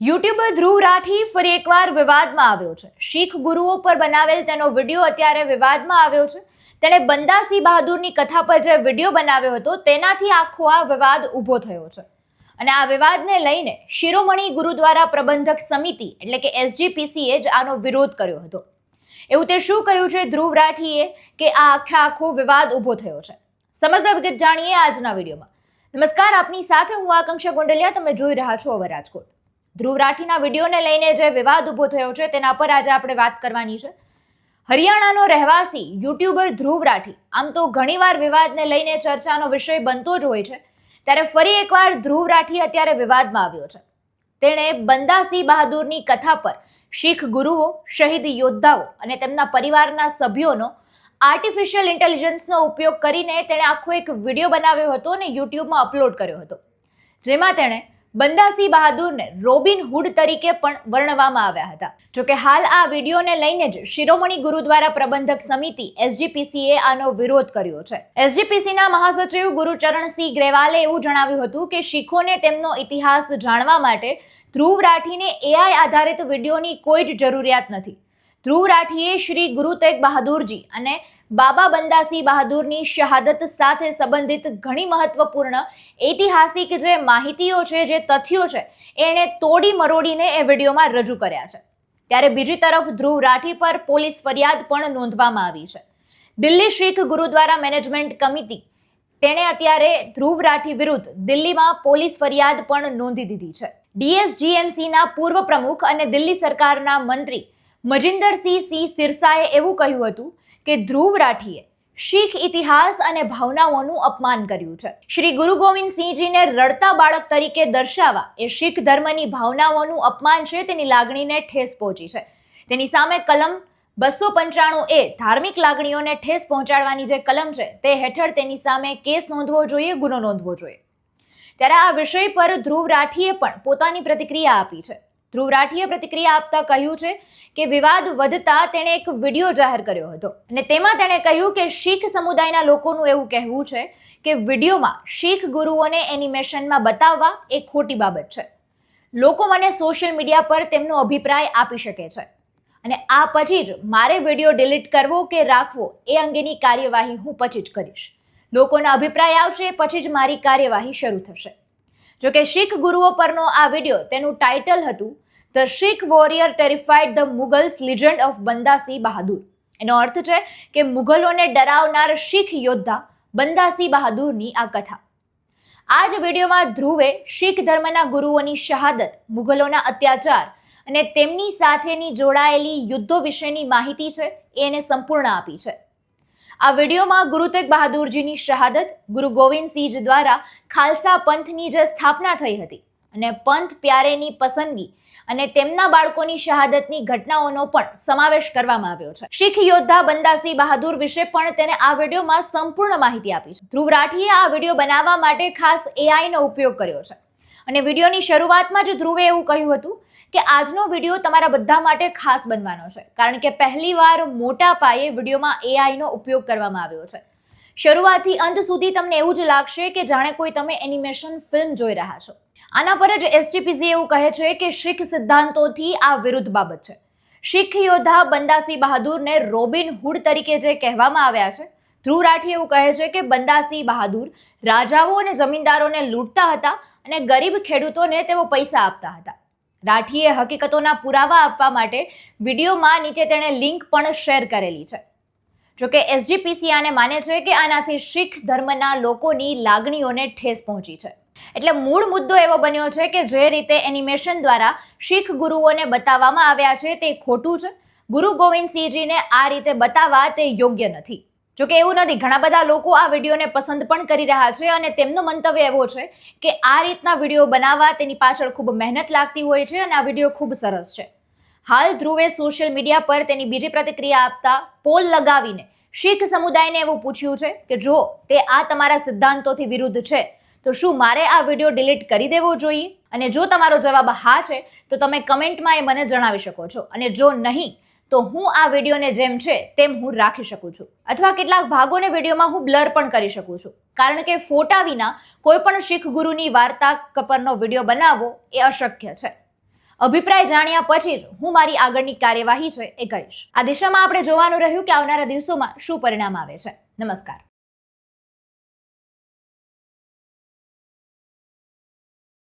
YouTuber ધ્રુવ રાઠી ફરી એકવાર વિવાદમાં આવ્યો છે. શીખ ગુરુઓ પર બનાવેલ તેનો વીડિયો અત્યારે વિવાદમાં આવ્યો છે. તેણે બંદાસી બહાદુરની કથા પર જે વીડિયો બનાવ્યો હતો, તેનાથી આખો આ વિવાદ ઊભો થયો છે. અને આ વિવાદને લઈને શિરોમણી ગુરુદ્વારા પ્રબંધક સમિતિ, એટલે કે એસજીપીસીએ જ આનો વિરોધ કર્યો હતો. એવું તે શું કહ્યું છે ધ્રુવ રાઠીએ કે આ આખા આખો વિવાદ ઊભો થયો છે? સમગ્ર વિગત જાણીએ આજના વિડીયોમાં. નમસ્કાર, આપની સાથે હું આકાંક્ષા ગોંડલિયા. તમે જોઈ રહ્યા છો અવર રાજકોટ. ધ્રુવ રાઠીના વિડીયોને લઈને જે વિવાદ ઊભો થયો છે, તેના પર આજે આપણે વાત કરવાની છે. હરિયાણાનો રહેવાસી યુટ્યુબર ધ્રુવ રાઠી આમ તો ઘણીવાર વિવાદને લઈને ચર્ચાનો વિષય બનતો જ હોય છે, ત્યારે ફરી એકવાર ધ્રુવ રાઠી અત્યારે વિવાદમાં આવ્યો છે. તેણે બંદાસી બહાદુરની કથા પર શીખ ગુરુઓ, શહીદ યોદ્ધાઓ અને તેમના પરિવારના સભ્યોનો આર્ટિફિશિયલ ઇન્ટેલિજન્સનો ઉપયોગ કરીને તેણે આખો એક વીડિયો બનાવ્યો હતો અને યુટ્યુબમાં અપલોડ કર્યો હતો. જેમાં તેણે બંદાસી બહાદુરને રોબિન હુડ તરીકે પણ વર્ણવવામાં આવ્યા હતા. જોકે હાલ આ વિડીયોને લઈને જ શિરોમણી ગુરુદ્વારા પ્રબંધક સમિતિ એસજીપીસીએ આનો વિરોધ કર્યો છે. એસજીપીસીના મહાસચિવ ગુરુચરણસિંહ ગ્રેવાલે એવું જણાવ્યું હતું કે શીખોને તેમનો ઇતિહાસ જાણવા માટે ધ્રુવ રાઠીને એઆઈ આધારિત વિડીયોની કોઈ જ જરૂરિયાત નથી. ધ્રુવ રાઠીએ શ્રી ગુરુ તેગ બહાદુરજી અને બાબા બંદાસી બહાદુરની શહાદત સાથે સંબંધિત ઘણી મહત્વપૂર્ણ ઐતિહાસિક જે માહિતીઓ છે, જે તથ્યો છે, એણે તોડી મરોડીને એ વિડીયોમાં રજૂ કર્યા છે. ત્યારે બીજી તરફ ધ્રુવ રાઠી પર પોલીસ ફરિયાદ પણ નોંધવામાં આવી છે. દિલ્હી શીખ ગુરુદ્વારા મેનેજમેન્ટ કમિટી તેણે અત્યારે ધ્રુવ રાઠી વિરુદ્ધ દિલ્હીમાં પોલીસ ફરિયાદ પણ નોંધી દીધી છે. ડીએસજીએમસીના પૂર્વ પ્રમુખ અને દિલ્હી સરકારના મંત્રી મજિંદરસિંહ સિંહ સિરસાએ એવું કહ્યું હતું કે ધ્રુવ રાઠીએ શીખ ઇતિહાસ અને ભાવનાઓનું અપમાન કર્યું છે. શ્રી ગુરુ ગોવિંદ સિંહજીને રડતા બાળક તરીકે દર્શાવવા એ શીખ ધર્મની ભાવનાઓનું અપમાન છે તેની લાગણીને ઠેસ પહોંચી છે. તેની સામે કલમ બસો પંચાણું એ ધાર્મિક લાગણીઓને ઠેસ પહોંચાડવાની જે કલમ છે તે હેઠળ તેની સામે કેસ નોંધવો જોઈએ, ગુનો નોંધવો જોઈએ. ત્યારે આ વિષય પર ધ્રુવ રાઠીએ પણ પોતાની પ્રતિક્રિયા આપી છે. ધ્રુવ રાઠીએ પ્રતિક્રિયા આપતા કહ્યું છે કે વિવાદ વધતા તેણે એક વીડિયો જાહેર કર્યો હતો. અને તેમાં તેણે કહ્યું કે શીખ સમુદાયના લોકોનું એવું કહેવું છે કે વિડીયોમાં શીખ ગુરુઓને એનિમેશનમાં બતાવવા એ ખોટી બાબત છે. લોકો મને સોશિયલ મીડિયા પર તેમનો અભિપ્રાય આપી શકે છે. અને આ પછી જ મારે વીડિયો ડિલીટ કરવો કે રાખવો એ અંગેની કાર્યવાહી હું પછી જ કરીશ. લોકોના અભિપ્રાય આવશે, પછી જ મારી કાર્યવાહી શરૂ થશે. જોકે શીખ ગુરુઓ પરનો આ વીડિયો તેનું ટાઇટલ હતું the Sikh warrior terrified the Mughals legend of Banda Singh Bahadur એનો અર્થ છે કે મુગલોને ડરાવનાર શીખ યોદ્ધા બંદાસી બહાદુરની આ કથા. આ જ વિડીયોમાં ધ્રુવે શીખ ધર્મના ગુરુઓની શહાદત મુગલોના અત્યાચાર અને તેમની સાથેની જોડાયેલી યુદ્ધો વિશેની માહિતી છે એને સંપૂર્ણ આપી છે. આ વિડીયોમાં ગુરુ તેગ બહાદુરજીની શહાદત, ગુરુ ગોવિંદસિંહ દ્વારા ખાલસા પંથની જે સ્થાપના થઈ હતી અને પંથ પ્યારેની પસંદગી અને તેમના બાળકોની શહાદતની ઘટનાઓનો પણ સમાવેશ કરવામાં આવ્યો છે. શીખ યોદ્ધા બંદાસી બહાદુર વિશે પણ તેને આ વિડીયોમાં સંપૂર્ણ માહિતી આપી છે. ધ્રુવ રાઠીએ આ વીડિયો બનાવવા માટે ખાસ એઆઈનો ઉપયોગ કર્યો છે. અને વિડીયોની શરૂઆતમાં જ ધ્રુવે એવું કહ્યું હતું કે આજનો વીડિયો તમારા બધા માટે ખાસ બનવાનો છે. કારણ કે પહેલીવાર મોટા પાયે વિડીયોમાં એઆઈનો ઉપયોગ કરવામાં આવ્યો છે. શરૂઆતથી અંત સુધી તમને એવું જ લાગશે કે જાણે કોઈ તમે એનિમેશન ફિલ્મ જોઈ રહ્યા છો. આના પર જ એસજીપીસી એવું કહે છે કે શીખ સિદ્ધાંતોથી આ વિરુદ્ધ બાબત છે. શીખ યોદ્ધા બંદાસી બહાદુરને રોબિન હુડ તરીકે જે કહેવામાં આવ્યા છે, ધ્રુવ રાઠી એવું કહે છે કે બંદાસી બહાદુર રાજાઓ અને જમીનદારોને લૂંટતા હતા અને ગરીબ ખેડૂતોને તેઓ પૈસા આપતા હતા. રાઠીએ હકીકતોના પુરાવા આપવા માટે વિડીયોમાં નીચે તેણે લિંક પણ શેર કરેલી છે. જોકે એસજીપીસીઆને માને છે કે આનાથી શીખ ધર્મના લોકોની લાગણીઓને ઠેસ પહોંચી છે. એટલે મૂળ મુદ્દો એવો બન્યો છે કે જે રીતે એનિમેશન દ્વારા શીખ ગુરુઓને બતાવવામાં આવ્યા છે તે ખોટું છે. ગુરુ ગોવિંદસિંહજીને આ રીતે બતાવવા તે યોગ્ય નથી. જોકે એવું નથી, ઘણા બધા લોકો આ વિડીયોને પસંદ પણ કરી રહ્યા છે અને તેમનો મંતવ્ય એવો છે કે આ રીતના વીડિયો બનાવવા તેની પાછળ ખૂબ મહેનત લાગતી હોય છે અને આ વીડિયો ખૂબ સરસ છે. હાલ ધ્રુવે સોશિયલ મીડિયા પર તેની બીજી પ્રતિક્રિયા આપતા પોલ લગાવીને શીખ સમુદાયને એવું પૂછ્યું છે કે જો તે આ તમારા સિદ્ધાંતોથી વિરુદ્ધ છે, તો શું મારે આ વીડિયો ડિલીટ કરી દેવો જોઈએ? અને જો તમારો જવાબ હા છે, તો તમે કમેન્ટમાં એ મને જણાવી શકો છો. અને જો નહીં, તો હું આ વિડીયોને જેમ છે તેમ હું રાખી શકું છું. અથવા કેટલાક ભાગોને વિડીયોમાં હું બ્લર પણ કરી શકું છું. કારણ કે ફોટા વિના કોઈ પણ શીખ ગુરુની વાર્તા કપરનો વીડિયો બનાવવો એ અશક્ય છે. અભિપ્રાય જાણ્યા પછી જ હું મારી આગળની કાર્યવાહી છે એ કરીશ. આ દિશામાં આપણે જોવાનું રહ્યું કે આવનારા દિવસોમાં શું પરિણામ આવે છે. નમસ્કાર.